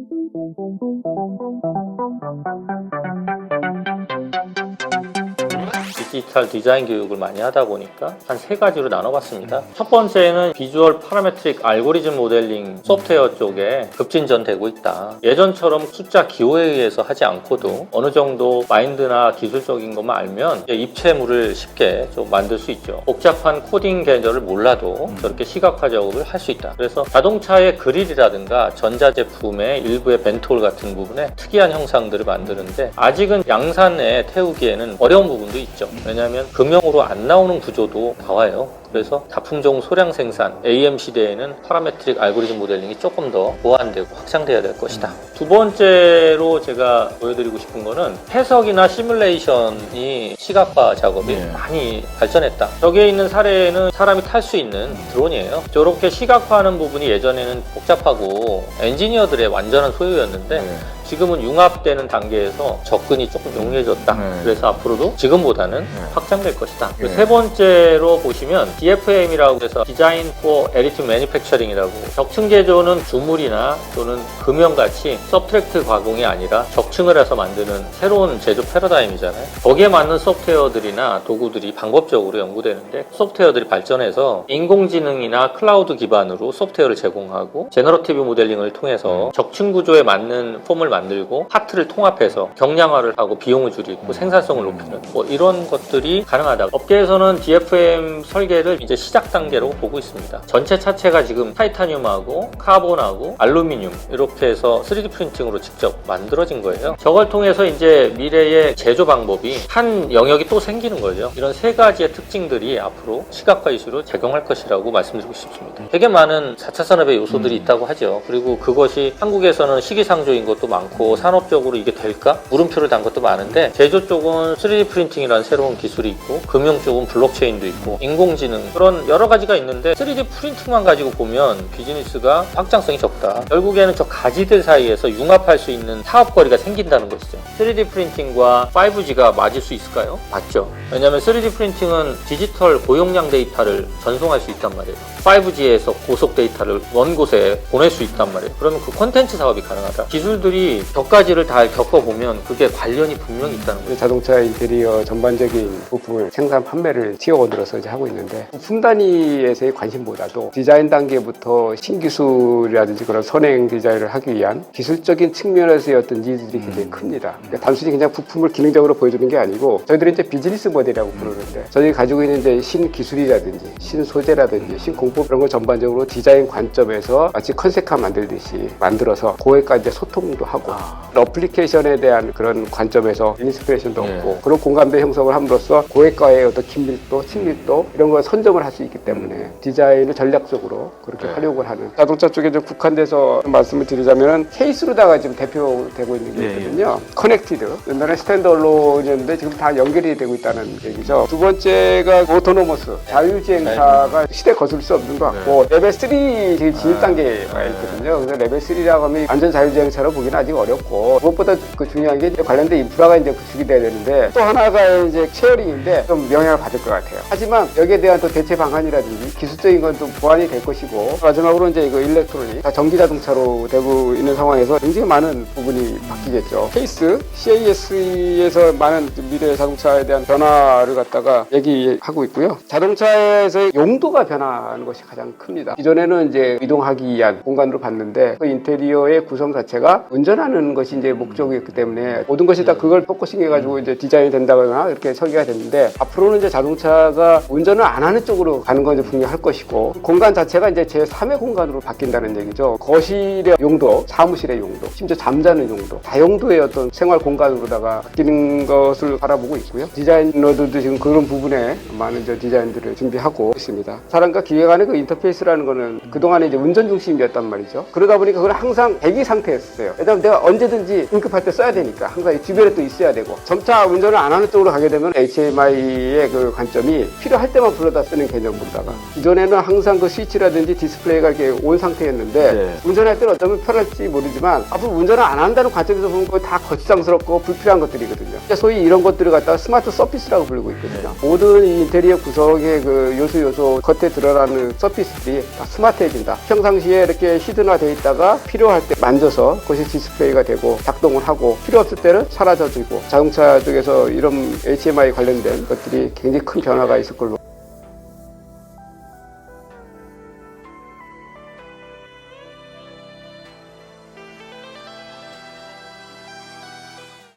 Thank you. 디지털 디자인 교육을 많이 하다 보니까 한 세 가지로 나눠봤습니다. 첫 번째는 비주얼 파라메트릭 알고리즘 모델링 소프트웨어 쪽에 급진전되고 있다. 예전처럼 숫자 기호에 의해서 하지 않고도 어느 정도 마인드나 기술적인 것만 알면 입체물을 쉽게 좀 만들 수 있죠. 복잡한 코딩 개념을 몰라도 저렇게 시각화 작업을 할 수 있다. 그래서 자동차의 그릴이라든가 전자제품의 일부의 벤톨 같은 부분에 특이한 형상들을 만드는데 아직은 양산에 태우기에는 어려운 부분도 있죠. 왜냐하면 금형으로 안 나오는 구조도 나와요. 그래서 다품종 소량 생산 AM 시대에는 파라메트릭 알고리즘 모델링이 조금 더 보완되고 확장돼야 될 것이다. 두 번째로 제가 보여드리고 싶은 거는 해석이나 시뮬레이션이 시각화 작업이 네. 많이 발전했다. 저기에 있는 사례는 사람이 탈 수 있는 드론이에요. 저렇게 시각화하는 부분이 예전에는 복잡하고 엔지니어들의 완전한 소유였는데 네. 지금은 융합되는 단계에서 접근이 조금 용이해졌다. 네. 그래서 앞으로도 지금보다는 네. 확장될 것이다. 네. 세 번째로 보시면 DFM이라고 해서 디자인 for Additive Manufacturing이라고 적층 제조는 주물이나 또는 금형같이 서브트랙트 가공이 아니라 적층을 해서 만드는 새로운 제조 패러다임이잖아요. 거기에 맞는 소프트웨어들이나 도구들이 방법적으로 연구되는데 소프트웨어들이 발전해서 인공지능이나 클라우드 기반으로 소프트웨어를 제공하고 제너러티브 모델링을 통해서 적층 구조에 맞는 폼을 만들고 파트를 통합해서 경량화를 하고 비용을 줄이고 생산성을 높이는 뭐 이런 것들이 가능하다. 업계에서는 DFM 설계를 이제 시작 단계로 보고 있습니다. 전체 차체가 지금 타이타늄하고 카본하고 알루미늄 이렇게 해서 3D 프린팅으로 직접 만들어진 거예요. 저걸 통해서 이제 미래의 제조 방법이 한 영역이 또 생기는 거죠. 이런 세 가지의 특징들이 앞으로 시각화 이슈로 작용할 것이라고 말씀드리고 싶습니다. 되게 많은 4차 산업의 요소들이 있다고 하죠. 그리고 그것이 한국에서는 시기상조인 것도 많고 산업적으로 이게 될까? 물음표를 단 것도 많은데 제조 쪽은 3D 프린팅이라는 새로운 기술이 있고 금융 쪽은 블록체인도 있고 인공지능 그런 여러 가지가 있는데 3D 프린팅만 가지고 보면 비즈니스가 확장성이 적다. 결국에는 저 가지들 사이에서 융합할 수 있는 사업거리가 생긴다는 것이죠. 3D 프린팅과 5G가 맞을 수 있을까요? 맞죠. 왜냐하면 3D 프린팅은 디지털 고용량 데이터를 전송할 수 있단 말이에요. 5G에서 고속 데이터를 먼 곳에 보낼 수 있단 말이에요. 그러면 그 콘텐츠 사업이 가능하다. 기술들이 격가지를 다 겪어보면 그게 관련이 분명히 있다는 거예요. 자동차 인테리어 전반적인 부품을 생산 판매를 티어원으로서 이제 하고 있는데 부품 단위에서의 관심보다도 디자인 단계부터 신기술이라든지 그런 선행 디자인을 하기 위한 기술적인 측면에서의 어떤 니즈들이 굉장히 큽니다. 그러니까 단순히 그냥 부품을 기능적으로 보여주는 게 아니고 저희들이 이제 비즈니스 모델이라고 부르는데 저희가 가지고 있는 이제 신기술이라든지 신소재라든지 신공법 이런 걸 전반적으로 디자인 관점에서 마치 컨셉화 만들듯이 만들어서 고객과 이제 소통도 하고 어플리케이션에 대한 그런 관점에서 인스피레이션도 네. 얻고 그런 공감대 형성을 함으로써 고객과의 어떤 긴밀도, 친밀도 이런 걸 선점을 할 수 있기 때문에 디자인을 전략적으로 그렇게 네. 활용을 하는 자동차 쪽에 좀 국한돼서 말씀을 드리자면은 케이스로다가 지금 대표되고 있는 게 네, 있거든요. 커넥티드. 옛날에 스탠드얼론이었는데 지금 다 연결이 되고 있다는 얘기죠. 두 번째가 오토노머스. 자율주행차가 시대 거슬 수 없는 것 같고 레벨 3 지금 진입 단계에 와 있거든요. 그래서 레벨 3라고 하면 완전 자율주행차로 보기는 아직 어렵고 무엇보다 그 중요한 게 관련된 인프라가 이제 구축이 돼야 되는데 또 하나가 이제 쉐어링인데 좀 영향을 받을 것 같아요. 하지만 여기에 대한 또 대체 방안이라든지 기술적인 건또 보완이 될 것이고 마지막으로 이제 이거 일렉트로닉 다 전기 자동차로 되고 있는 상황에서 굉장히 많은 부분이 바뀌겠죠. 케이스 CAS에서 많은 미래 자동차에 대한 변화를 갖다가 얘기하고 있고요. 자동차에서의 용도가 변화하는 것이 가장 큽니다. 기존에는 이제 이동하기 위한 공간으로 봤는데 그 인테리어의 구성 자체가 운전 하는 것이 이제 목적이었기 때문에 모든 것이 다 그걸 포커싱 해가지고 이제 디자인이 된다거나 이렇게 설계가 됐는데 앞으로는 이제 자동차가 운전을 안 하는 쪽으로 가는 건 이제 분명할 것이고 공간 자체가 이제 제 3의 공간으로 바뀐다는 얘기죠. 거실의 용도, 사무실의 용도, 심지어 잠자는 용도, 다용도의 어떤 생활 공간으로다가 바뀌는 것을 바라보고 있고요. 디자이너들도 지금 그런 부분에 많은 이제 디자인들을 준비하고 있습니다. 사람과 기계 간의 그 인터페이스라는 거는 그동안에 이제 운전 중심이었단 말이죠. 그러다 보니까 그건 항상 대기 상태였어요. 왜냐면 내가 언제든지 응급할 때 써야 되니까 항상 이 주변에 또 있어야 되고 점차 운전을 안 하는 쪽으로 가게 되면 HMI의 그 관점이 필요할 때만 불러다 쓰는 개념으로다가 기존에는 항상 그 스위치라든지 디스플레이가 이렇게 온 상태였는데 네. 운전할 때는 어쩌면 편할지 모르지만 앞으로 운전을 안 한다는 관점에서 보면 그거 다 거추장스럽고 불필요한 것들이거든요. 그러니까 소위 이런 것들을 갖다가 스마트 서피스라고 부르고 있거든요. 모든 이 인테리어 구성의 그 요소 요소 겉에 드러나는 서피스들이 다 스마트해진다. 평상시에 이렇게 히든화돼 있다가 필요할 때 만져서 그것이 디스플레이 가 되고 작동을 하고 필요 없을 때는 사라져지고 자동차 쪽에서 이런 HMI 관련된 것들이 굉장히 큰 변화가 있을 걸로